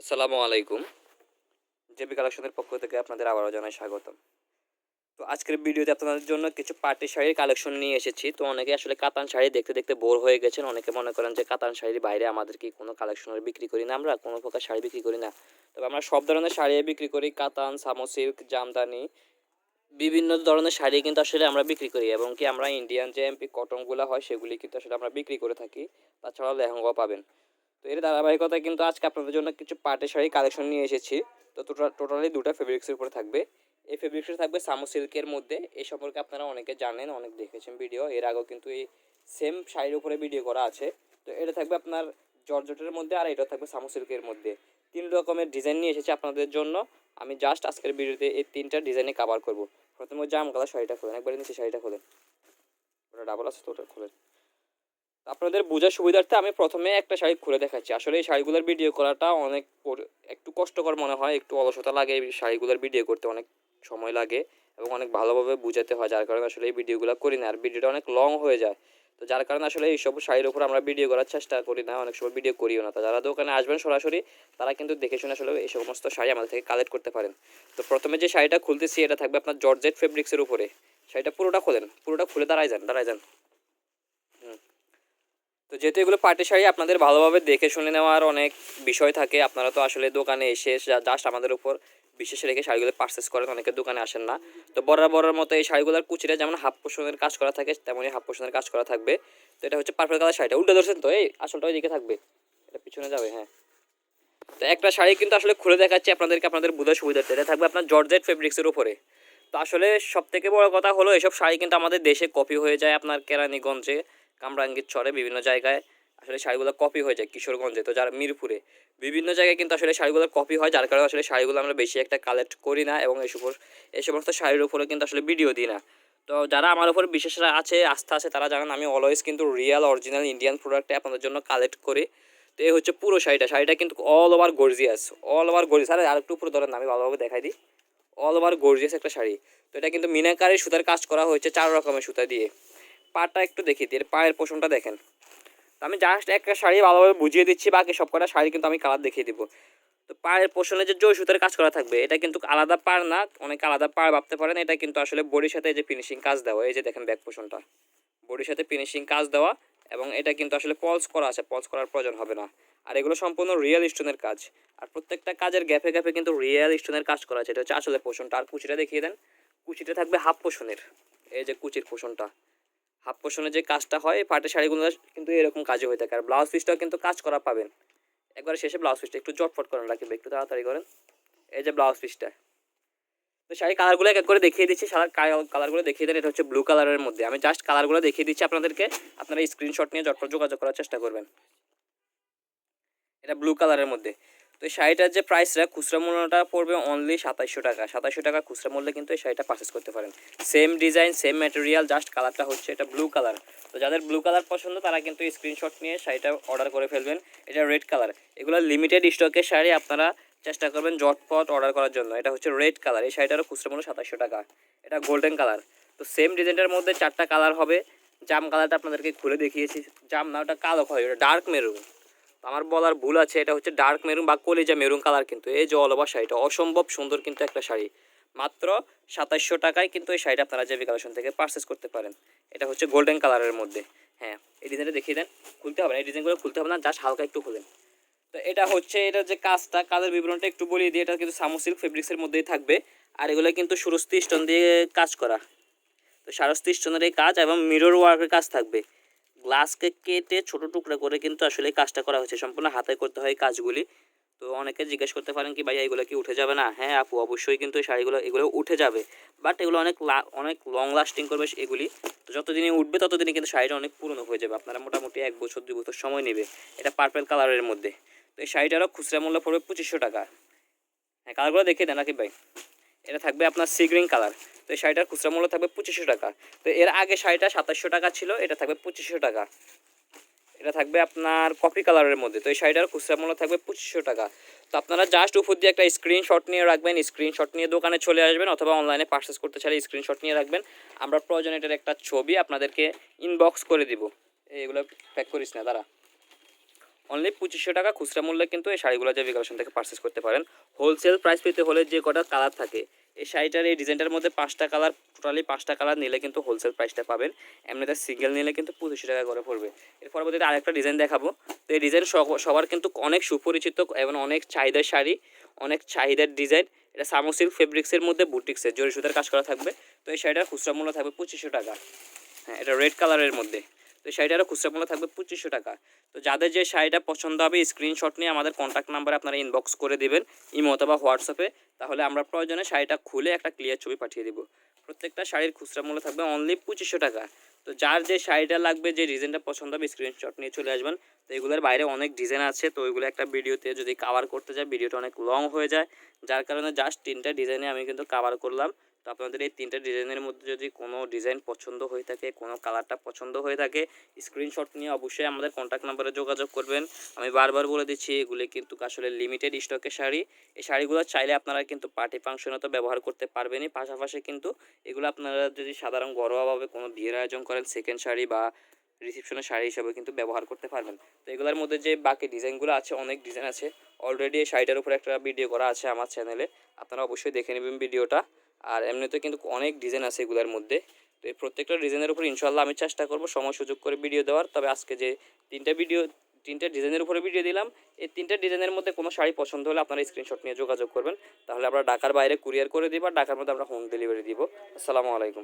আসসালামু আলাইকুম। জেবি কালেকশনের পক্ষ থেকে আপনাদের আবারও জানাই স্বাগতম। তো আজকের ভিডিওতে আপনাদের জন্য কিছু পার্টি শাড়ির কালেকশন নিয়ে এসেছি। তো অনেকে আসলে কাতান শাড়ি দেখতে দেখতে বোর হয়ে গেছেন। অনেকে মনে করেন যে কাতান শাড়ির বাইরে আমাদের কি কোনো কালেকশনের বিক্রি করি না আমরা, কোনো প্রকার শাড়ি বিক্রি করি না। তবে আমরা সব ধরনের শাড়ি বিক্রি করি। কাতান, সামো সিল্ক, জামদানি, বিভিন্ন ধরনের শাড়ি কিন্তু আসলে আমরা বিক্রি করি। এবং কি আমরা ইন্ডিয়ান যে এমপি কটনগুলো হয়, সেগুলি কিন্তু আসলে আমরা বিক্রি করে থাকি। তাছাড়াও লেহেঙ্গাও পাবেন। তো এর ধারাবাহিকতায় কিন্তু আজকে আপনাদের জন্য কিছু পার্টি শাড়ি কালেকশন নিয়ে এসেছি। তো টোটালি দুটো ফেব্রিক্সের উপরে থাকবে। এই ফেব্রিক্সটা থাকবে সামো সিল্কের মধ্যে। এই সম্পর্কে আপনারা অনেকে জানেন, অনেক দেখেছেন ভিডিও এর আগেও কিন্তু এই সেম শাড়ির উপরে ভিডিও করা আছে। তো এটা থাকবে আপনার জর্জটের মধ্যে আর এটা থাকবে সামো সিল্কের মধ্যে। তিন রকমের ডিজাইন নিয়ে এসেছি আপনাদের জন্য। আমি জাস্ট আজকের ভিডিওতে এই তিনটা ডিজাইনে কাভার করব। প্রথমে জাম কালার শাড়িটা খোলেন। একবারে নিচে শাড়িটা খোলেন। ওটা ডাবল আছে, তো ওটা খোলেন। আপনাদের বোঝার সুবিধার্থে আমি প্রথমে একটা শাড়ি খুলে দেখাচ্ছি। আসলে এই শাড়িগুলোর ভিডিও করাটা অনেক একটু কষ্টকর মনে হয়, একটু অলসতা লাগে এই শাড়িগুলোর ভিডিও করতে, অনেক সময় লাগে এবং অনেক ভালোভাবে বুঝাতে হয়, যার কারণে আসলে এই ভিডিওগুলো করি না। আর ভিডিওটা অনেক লং হয়ে যায়, তো যার কারণে আসলে এইসব শাড়ির উপর আমরা ভিডিও করার চেষ্টা করি না, অনেক সময় ভিডিও করিও না। তো যারা দোকানে আসবেন সরাসরি, তারা কিন্তু দেখে শুনে আসলে এই সমস্ত শাড়ি আমাদের থেকে কালেক্ট করতে পারেন। তো প্রথমে যে শাড়িটা খুলতেছি, এটা থাকবে আপনার জর্জেট ফেব্রিক্সের উপরে। শাড়িটা পুরোটা খোলেন, পুরোটা খুলে দাঁড়ায় যান দাঁড়ায় যান। তো যেহেতু এগুলো পার্টি শাড়ি, আপনাদের ভালোভাবে দেখে শুনে নেওয়ার অনেক বিষয় থাকে। আপনারা তো আসলে দোকানে এসে জাস্ট আমাদের উপর বিশেষ রেখে শাড়িগুলো পারচেস করেন, অনেকে দোকানে আসেন না। তো বরাবরের মতো এই শাড়িগুলোর কুচিটা যেমন হাফ পোষণের কাজ করা থাকে তেমনই হাফ পোষণের কাজ করা থাকবে। তো এটা হচ্ছে পারফেক্ট কালার শাড়িটা। উল্টে ধরছেন তো? এই আসলটা ওইদিকে থাকবে। এটা পিছনে যাবে হ্যাঁ। তো একটা শাড়ি কিন্তু আসলে খুলে দেখাচ্ছি আপনাদেরকে, আপনাদের বোঝার সুবিধার্থে। এটা থাকবে আপনার জর্জেট ফেব্রিক্সের উপরে। তো আসলে সব থেকে বড় কথা হলো, এসব শাড়ি কিন্তু আমাদের দেশে কপি হয়ে যায় আপনার কেরানীগঞ্জে। কামরাঙ্গীর চরে বিভিন্ন জায়গায় আসলে শাড়িগুলো কপি হয়ে যায় কিশোরগঞ্জে। তো যারা মিরপুরে, বিভিন্ন জায়গায় কিন্তু আসলে শাড়িগুলো কপি হয়, যার কারণে আসলে শাড়িগুলো আমরা বেশি একটা কালেক্ট করি না এবং এই সমস্ত এই সমস্ত শাড়ির উপরে কিন্তু আসলে ভিডিও দিই না। তো যারা আমার উপর বিশেষ আছে, আস্থা আছে, তারা জানেন আমি অলওয়েজ কিন্তু রিয়েল অরিজিনাল ইন্ডিয়ান প্রোডাক্টে আপনাদের জন্য কালেক্ট করি। তো এই হচ্ছে পুরো শাড়িটা। শাড়িটা কিন্তু all over gorgeous all over gorgeous আরে, আরেকটু উপরে ধরেন, আমি ভালোভাবে দেখাই দিই। অল ওভার গর্জিয়াস একটা শাড়ি। তো এটা কিন্তু মিনাকারি সুতার কাজ করা হয়েছে চার রকমের সুতা দিয়ে। পাটা একটু দেখিয়ে দিই, এর পায়ের পোষণটা দেখেন। তো আমি জাস্ট একটা শাড়ি ভালোভাবে বুঝিয়ে দিচ্ছি, বাকি সব কটা শাড়ি কিন্তু আমি কালার দেখিয়ে দিব। তো পায়ের পোষণে যে জয় সুতার কাজ করা থাকবে, এটা কিন্তু আলাদা পাড় না, অনেক আলাদা পাড় ভাবতে পারেন, এটা কিন্তু আসলে বডির সাথে এই যে ফিনিশিং কাজ দেওয়া, এই যে দেখেন ব্যাক পোষণটা। বডির সাথে ফিনিশিং কাজ দেওয়া, এবং এটা কিন্তু আসলে পলস করা আছে পলস করার প্রয়োজন হবে না। আর এগুলো সম্পূর্ণ রিয়েল স্টোনের কাজ। আর প্রত্যেকটা কাজের গ্যাপে গ্যাপে কিন্তু রিয়েল স্টোনের কাজ করা আছে, এটা হচ্ছে আসলে পোষণটা। আর কুচিটা দেখিয়ে দেন, কুচিটা থাকবে হাফ পোষণের, এই যে কুচির পোষণটা। হাফ পোষণের যে কাজটা হয় পাটের শাড়িগুলো কিন্তু এরকম কাজে হয়ে থাকে। আর ব্লাউজ পিসটাও কিন্তু কাজ করা পাবেন। একবার শেষে ব্লাউজ পিসটা একটু জটফট করেন রাখবে একটু তাড়াতাড়ি করেন। এই যে ব্লাউজ পিসটা তো শাড়ি কালারগুলো এক এক করে দেখিয়ে দিচ্ছি। সারা কালারগুলো দেখিয়ে দেন, এটা হচ্ছে ব্লু কালারের মধ্যে। আমি জাস্ট কালারগুলো দেখিয়ে দিচ্ছি আপনাদেরকে। আপনারা স্ক্রিনশট নিয়ে জটফট যোগাযোগ করার চেষ্টা করবেন। এটা ব্লু কালারের মধ্যে। তো এই শাড়িটার যে প্রাইসটা খুচরা মূল্যটা পড়বে অনলি সাতাইশশো টাকা। সাতাইশশো টাকা খুচরা মূল্যে কিন্তু এই শাড়িটা পারচেস করতে পারেন। Same design same material just কালারটা হচ্ছে এটা ব্লু কালার তো যাদের ব্লু কালার পছন্দ, তারা কিন্তু স্ক্রিনশট নিয়ে শাড়িটা অর্ডার করে ফেলবেন। এটা রেড কালার এগুলো লিমিটেড স্টকের শাড়ি, আপনারা চেষ্টা করবেন জটপট অর্ডার করার জন্য। এটা হচ্ছে রেড কালার এই শাড়িটারও খুচরা মূল্য সাতাশশো টাকা। এটা গোল্ডেন কালার তো সেম ডিজাইনটার মধ্যে চারটা কালার হবে। জাম কালারটা আপনাদেরকে খুলে দেখিয়েছি। জাম না, ওটা কালো হয় ওটা ডার্ক মেরুন আমার বলার ভুল আছে, এটা হচ্ছে ডার্ক মেরুন বা কলিজা মেরুন কালার কিন্তু। এই যে অলবা শাড়িটা, অসম্ভব সুন্দর কিন্তু একটা শাড়ি। মাত্র সাতাশশো টাকায় কিন্তু এই শাড়িটা আপনারা জেবি কালেকশন থেকে পারচেস করতে পারেন। এটা হচ্ছে গোল্ডেন কালারের মধ্যে। হ্যাঁ এই ডিজাইনটা দেখিয়ে দেন। খুলতে হবে না, এই ডিজাইনগুলো খুলতে হবে না জাস্ট হালকা একটু খুলেন। তো এটা হচ্ছে, এটা যে কাজটা, কাজের বিবরণটা একটু বলিয়ে দিই, এটা কিন্তু সামু সিল্ক ফেব্রিক্সের মধ্যেই থাকবে। আর এগুলো কিন্তু সুরস্তি স্টোন দিয়ে কাজ করা। তো সারস্তি স্টোনের এই কাজ এবং মিরর ওয়ার্কের কাজ থাকবে। গ্লাসকে কেটে ছোট টুকরা করে কিন্তু আসলে কাজটা করা হয়েছে। সম্পূর্ণ হাতে করতে হয় কাজগুলি। তো অনেকে জিজ্ঞেস করতে পারেন কি, ভাই, এগুলো কি উঠে যাবে না? হ্যাঁ আপু, অবশ্যই কিন্তু এই শাড়িগুলো, এগুলো উঠে যাবে। বাট এগুলো অনেক অনেক লং লাস্টিং করবে এগুলি। তো যতদিনই উঠবে, ততদিনই কিন্তু শাড়িটা অনেক পুরনো হয়ে যাবে। আপনারা মোটামুটি এক বছর, দুই বছর সময় নেবে এটা পার্পেল কালারের মধ্যে। তো এই শাড়িটারও খুচরা মূল্য পড়বে পঁচিশশো টাকা। হ্যাঁ কালারগুলো দেখিয়ে দেন নাকি ভাই। এটা থাকবে আপনার সি গ্রিন কালার তো এই শাড়িটার খুচরা মূল্য থাকবে পঁচিশশো টাকা। তো এর আগে শাড়িটা সাতাশশো টাকা ছিল, এটা থাকবে পঁচিশশো টাকা। এটা থাকবে আপনার কফি কালারের মধ্যে। তো এই শাড়িটার খুচরা মূল্য থাকবে পঁচিশশো টাকা। তো আপনারা জাস্ট উপর দিয়ে একটা স্ক্রিনশট নিয়ে রাখবেন। স্ক্রিনশট নিয়ে দোকানে চলে আসবেন অথবা অনলাইনে পার্চেস করতে চাইলে স্ক্রিনশট নিয়ে রাখবেন। আমরা প্রয়োজন এটার একটা ছবি আপনাদেরকে ইনবক্স করে দিব। এগুলো প্যাক করিস না, দাঁড়া। অনলি পঁচিশশো টাকা খুচরা মূল্যে কিন্তু এই শাড়িগুলো যে কালেকশন থেকে পারচেস করতে পারেন। হোলসেল প্রাইস পেতে হলে যে কটা কালার থাকে এই শাড়িটার এই ডিজাইনটার মধ্যে পাঁচটা কালার টোটালি পাঁচটা কালার নিলে কিন্তু হোলসেল প্রাইসটা পাবেন। এমনিতে সিঙ্গেল নিলে কিন্তু পঁচিশশো টাকা করে পড়বে। এর পরবর্তীতে আরেকটা ডিজাইন দেখাবো। তো এই ডিজাইন সবার কিন্তু অনেক সুপরিচিত এবং অনেক চাহিদার শাড়ি, অনেক চাহিদার ডিজাইন এটা সামোসিল্ক ফেব্রিক্সের মধ্যে বুটিক্সের জরি সুতার কাজ করা থাকবে। তো এই শাড়িটার খুচরা মূল্য থাকবে পঁচিশশো টাকা। হ্যাঁ এটা রেড কালারের মধ্যে। তো এই শাড়িটারও খুচরা মূল্য থাকবে পঁচিশশো টাকা। তো যাদের যে শাড়িটা পছন্দ হবে স্ক্রিনশট নিয়ে আমাদের কন্ট্যাক্ট নাম্বারে আপনারা ইনবক্স করে দেবেন ইমো অথবা হোয়াটসঅ্যাপে তাহলে আমরা প্রয়োজনে শাড়িটা খুলে একটা ক্লিয়ার ছবি পাঠিয়ে দেবো। প্রত্যেকটা শাড়ির খুচরা মূল্য থাকবে অনলি পঁচিশশো টাকা। তো যার যে শাড়িটা লাগবে, যে ডিজাইনটা পছন্দ হবে স্ক্রিনশট নিয়ে চলে আসবেন। তো এগুলোর বাইরে অনেক ডিজাইন আছে, তো ওইগুলো একটা ভিডিওতে যদি কাভার করতে যায় ভিডিওটা অনেক লং হয়ে যায়। যার কারণে জাস্ট তিনটা ডিজাইনে আমি কিন্তু কাভার করলাম। তো আপনাদের এই তিনটা ডিজাইনের মধ্যে যদি কোনো ডিজাইন পছন্দ হয়ে থাকে, কোনো কালারটা পছন্দ হয়ে থাকে স্ক্রিনশট নিয়ে অবশ্যই আমাদের কন্ট্যাক্ট নাম্বারে যোগাযোগ করবেন। আমি বারবার বলে দিচ্ছি, এগুলি কিন্তু আসলে লিমিটেড স্টকের শাড়ি। এই শাড়িগুলো চাইলে আপনারা কিন্তু পার্টি ফাংশনে তো ব্যবহার করতে পারবেনই। পাশাপাশি কিন্তু এগুলো আপনারা যদি সাধারণ ঘরোয়াভাবে কোনো বিয়ের আয়োজন করেন সেকেন্ড শাড়ি বা রিসেপশনের শাড়ি হিসাবে কিন্তু ব্যবহার করতে পারবেন। তো এগুলোর মধ্যে যে বাকি ডিজাইনগুলো আছে, অনেক ডিজাইন আছে। অলরেডি এই শাড়িটার উপরে একটা ভিডিও করা আছে আমার চ্যানেলে আপনারা অবশ্যই দেখে নেবেন ভিডিওটা আর এমনিতে কিন্তু অনেক ডিজাইন আছে এগুলোর মধ্যে। তো এই প্রত্যেকটা ডিজাইনের উপর ইনশাল্লাহ আমি চেষ্টা করব সময় সুযোগ করে ভিডিও দেওয়ার। তবে আজকে যে তিনটা ভিডিও তিনটা ডিজাইনের উপরে ভিডিও দিলাম, এই তিনটা ডিজাইনের মধ্যে কোনো শাড়ি পছন্দ হলে আপনারা স্ক্রিনশট নিয়ে যোগাযোগ করবেন। তাহলে আমরা ঢাকার বাইরে কুরিয়ার করে দিব আর ঢাকার মধ্যে আমরা হোম ডেলিভারি দিব। আসসালামু আলাইকুম।